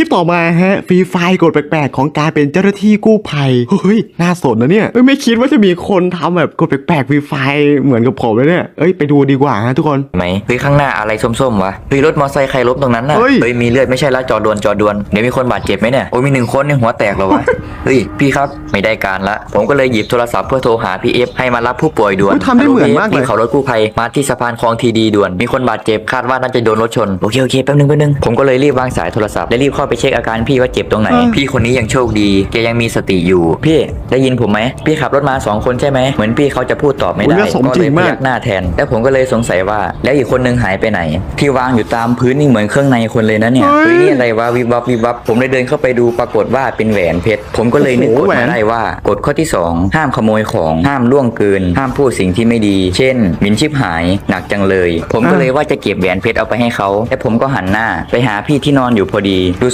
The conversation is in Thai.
ลิปต่อมาฮะฟรีไฟล์กฎแปลกๆ ของการเป็นเจ้าหน้าที่กู้ภัยเฮ้ยน่าสนนะเนี่ยเอ้ยไม่คิดว่าจะมีคนทำแบบกฎแปลกๆฟรีไฟล์เหมือนกับผมเลยเนี่ยเอ้ยไปดูดีกว่าฮะทุกคนไหมเฮ้ยข้างหน้าอะไรส้มๆวะเฮ้ยรถมอเตอร์ไซค์ใครล้มตรงนั้นน่ะเฮ้ยเฮ้ยมีเลือดไม่ใช่ละจอดวนจอดวนเดี๋ยวมีคนบาดเจ็บไหมเนี่ยโอ้ยมีหนึ่งคนในหัวแตกเหรอวะเฮ้ยพี่ครับไม่ได้การละ ผมก็เลยหยิบโทรศัพท์เพื่อโทรหาพี่เอฟให้มารับผู้ป่วยด่วนเฮ้ยทำได้เหมือนมากเลยพี่เขารถกู้ภัยมาที่สะพานคลองทีดีด่วนมีคนบาดเจ็บคาดว่าน่าจะโดนรถชนโอเคโอเคแป๊บนึงแป๊บนึงผมก็เลยรีบวางสายโทรศัพท์และรีบเข้าไปเช็คอาการพี่ว่าเจ็บตรงไหน พี่คนนี้ยังโชคดีแกยังมีสติอยู่ พี่ได้ยินผมไหมพี่ขับรถมาสองคนใช่ไหมเหมือนพี่เขาจะพูดตอบไม่อุ๊ได้ยน่าสมก็จริเลงยพมากยักหน้าแทน แล้วผมก็เลยสงสัยว่า แล้วอีกคนนึงหายไปไหน ที่วางอยู่ตามพื้นนี่เหมือนเครื่องในคนเลยนะเนี่ยเฮ้เฮ้ยยนี่อะไรวะวิบวับวิบวับผมเลยเดินเข้าไปดูปรากฏว่าเป็นแหวนเพชรผมก็เลยนึกโอ้กโหฎแหวนมาได้ว่ากฎข้อที่สองห้ามขโมยของห้ามล่วงเกิน ห้ามพูดสิ่งที่ไม่ดี เช่นหมินชิบหายหนักจังเลย ผมก็เลยว่าจะเก็บแหวนเพชรเอาไปให้เขาและผมก็หันหน้า ไปหาพี่ที่นอนอยู่พอดีดู